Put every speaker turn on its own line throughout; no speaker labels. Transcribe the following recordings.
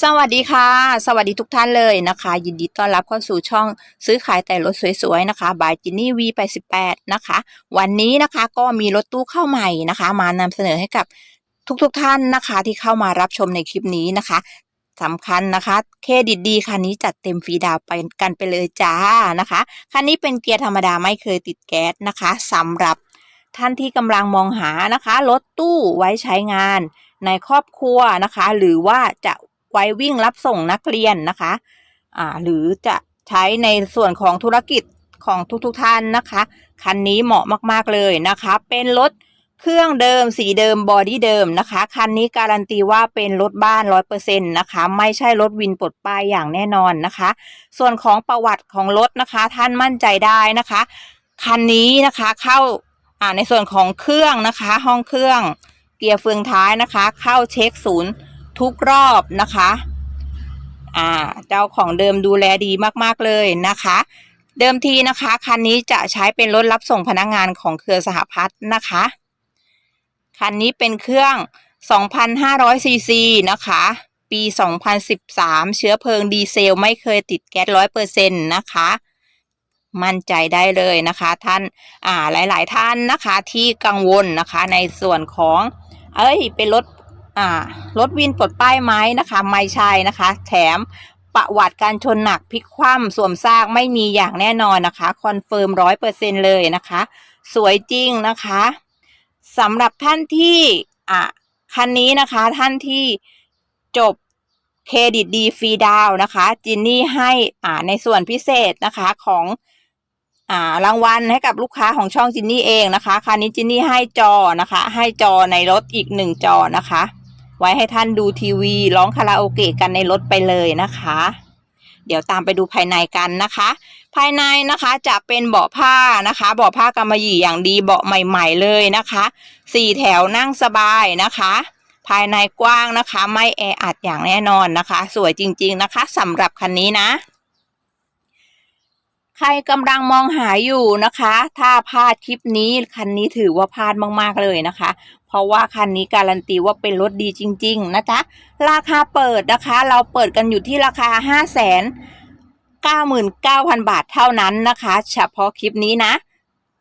สวัสดีค่ะ สวัสดีทุกท่านเลยนะคะ ยินดีต้อนรับเข้าสู่ช่องซื้อขายแต่รถสวยๆนะคะบายจินนี่วี88นะคะ วันนี้นะคะก็มีรถตู้เข้าใหม่นะคะ มานำเสนอให้กับทุกๆทท่านนะคะที่เข้ามารับชมในคลิปนี้นะคะสำคัญนะคะเครดิตดีคันนี้จัดเต็มฟรีดาวไปกันไปเลยจ้านะคะคันนี้เป็นเกียร์ธรรมดาไม่เคยติดแก๊สนะคะสำหรับท่านที่กำลังมองหานะคะรถตู้ไว้ใช้งานในครอบครัวนะคะ หรือว่าจะ ไว้วิ่งรับส่งนักเรียนนะคะอ่าหรือจะใช้ในส่วนของธุรกิจของทุกๆทท่านนะคะ คันนี้เหมาะมากๆเลยนะคะ เป็นรถเครื่องเดิมสีเดิมบอดี้เดิมนะคะ คันนี้การันตีว่าเป็นรถบ้านร้อยเปอร์เซ็นต์นะคะ ไม่ใช่รถวินปลดป้ายอย่างแน่นอนนะคะ ส่วนของประวัติของรถนะคะ ท่านมั่นใจได้นะคะ คันนี้นะคะเข้าอ่าในส่วนของเครื่องนะคะ ห้องเครื่องเกียร์เฟืองท้ายนะคะ เข้าเช็คศูนย์ ทุกรอบนะคะ อ่า เจ้าของเดิมดูแลดีมากๆเลยนะคะ เดิมทีนะคะ คันนี้จะใช้เป็นรถรับส่งพนักงานของเครือสหพัฒน์นะคะ คันนี้เป็นเครื่อง 2,500ซีซีนะคะ ปี 2013 เชื้อเพลิงดีเซลไม่เคยติดแก๊สร้อยเปอร์เซ็นต์นะคะมั่นใจได้เลยนะคะท่านอ่าหลาย ๆ ท่านนะคะที่กังวลนะคะในส่วนของ เอ้ยเป็นรถ อ่ารถวินปลดป้ายไหมนะคะ ไม่ใช่นะคะ แถมประวัติการชนหนักพลิกคว่ำสวมซากไม่มีอย่างแน่นอนนะคะคอนเฟิร์มร้อยเปอร์เซ็นเลยนะคะ สวยจริงนะคะสำหรับท่านที่อะคันนี้นะคะท่านที่จบเครดิตดีฟรีดาวน์นะคะจินนี่ให้อ่าในส่วนพิเศษนะคะของอ่ารางวัลให้กับลูกค้าของช่องจินนี่เองนะคะคันนี้จินนี่ให้จอนะคะ ให้จอในรถอีกหนึ่งจอนะคะ ไว้ให้ท่านดูทีวีร้องคาราโอเกะกันในรถไปเลยนะคะ เดี๋ยวตามไปดูภายในกันนะคะ ภายในนะคะจะเป็นเบาะผ้านะคะเบาะผ้ากำมะหยี่อย่างดีเบาะใหม่ ๆ เลยนะคะสี่แถวนั่งสบายนะคะภายในกว้างนะคะ ไม่แออัดอย่างแน่นอนนะคะ สวยจริง ๆ นะคะสำหรับคันนี้นะ ใครกำลังมองหาอยู่นะคะ ถ้าพลาดคลิปนี้คันนี้ถือว่าพลาดมากๆเลยนะคะ เพราะว่าคันนี้การันตีว่าเป็นรถดีจริง ๆ นะจ๊ะ ราคาเปิดนะคะ เราเปิดกันอยู่ที่ราคา5 9 9 0 0 0 บาทเท่านั้นนะคะ เฉพาะคลิปนี้นะ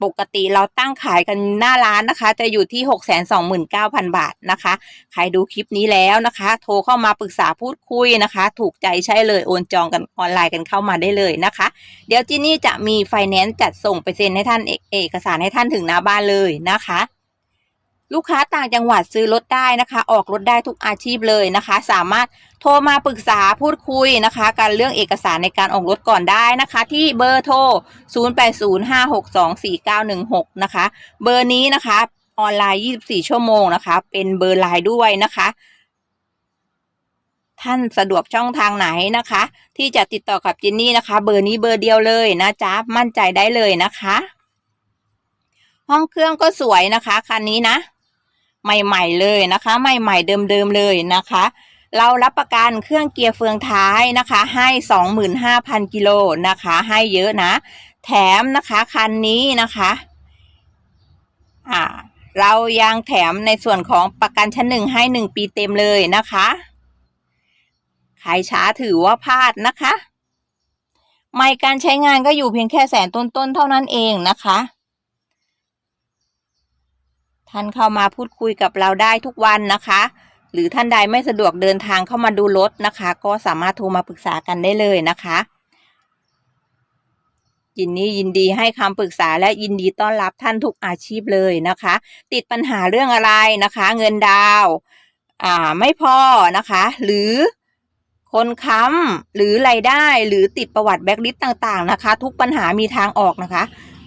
ปกติเราตั้งขายกันหน้าร้านนะคะ จะอยู่ที่ 6 2 9 0 0 0 บาทนะคะ ใครดูคลิปนี้แล้วนะคะ โทรเข้ามาปรึกษาพูดคุยนะคะ ถูกใจใช่เลยโอนจองกันออนไลน์กันเข้ามาได้เลยนะคะ เดี๋ยวจินนี่จะมีไฟแนนซ์จัดส่งไปเซ็นให้ท่านเอกเอกสารให้ท่านถึงหน้าบ้านเลยนะคะ ลูกค้าต่างจังหวัดซื้อรถได้นะคะ ออกรถได้ทุกอาชีพเลยนะคะ สามารถโทรมาปรึกษาพูดคุยนะคะ การเรื่องเอกสารในการออกรถก่อนได้นะคะ ที่เบอร์โทร 0805624916 นะคะ เบอร์นี้นะคะออนไลน์ 24 ชั่วโมงนะคะ เป็นเบอร์ไลน์ด้วยนะคะ ท่านสะดวกช่องทางไหนนะคะ ที่จะติดต่อกับจินนี่นะคะ เบอร์นี้เบอร์เดียวเลยนะจ๊ะมั่นใจได้เลยนะคะ ห้องเครื่องก็สวยนะคะคันนี้นะ ใหม่ๆเลยนะคะ ใหม่ๆเดิมๆเลยนะคะ เรารับประกันเครื่องเกียร์เฟืองท้ายนะคะ ให้ 25,000 กิโลนะคะ ให้เยอะนะ แถมนะคะคันนี้นะคะอ่าเรายังแถมในส่วนของประกันชั้นหนึ่งให้หนึ่งปีเต็มเลยนะคะใครช้าถือว่าพลาดนะคะ ไม่การใช้งานก็อยู่เพียงแค่แสนต้นๆเท่านั้นเองนะคะ ท่านเข้ามาพูดคุยกับเราได้ทุกวันนะคะ หรือท่านใดไม่สะดวกเดินทางเข้ามาดูรถนะคะ ก็สามารถโทรมาปรึกษากันได้เลยนะคะยินนี้ยินดีให้คำปรึกษาและยินดีต้อนรับท่านทุกอาชีพเลยนะคะ ติดปัญหาเรื่องอะไรนะคะ เงินดาวอ่าไม่พอนะคะ หรือคนค้ำหรือรายได้หรือติดประวัติแบ็กลิสต์ต่างๆนะคะ ทุกปัญหามีทางออกนะคะ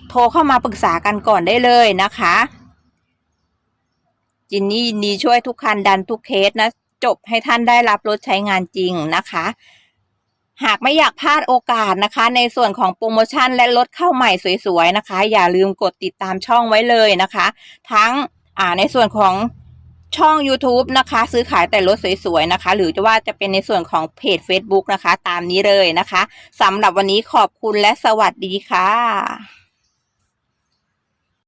โทรเข้ามาปรึกษากันก่อนได้เลยนะคะ จินนี่ยินดีช่วยทุกคันดันทุกเคสนะจบให้ท่านได้รับรถใช้งานจริงนะคะ หากไม่อยากพลาดโอกาสนะคะ ในส่วนของโปรโมชั่นและรถเข้าใหม่สวยๆนะคะ อย่าลืมกดติดตามช่องไว้เลยนะคะ ทั้งอ่าในส่วนของช่อง YouTube นะคะ ซื้อขายแต่รถสวยๆนะคะ หรือจะว่าจะเป็นในส่วนของเพจ Facebook นะคะ ตามนี้เลยนะคะสำหรับวันนี้ขอบคุณและสวัสดีค่ะ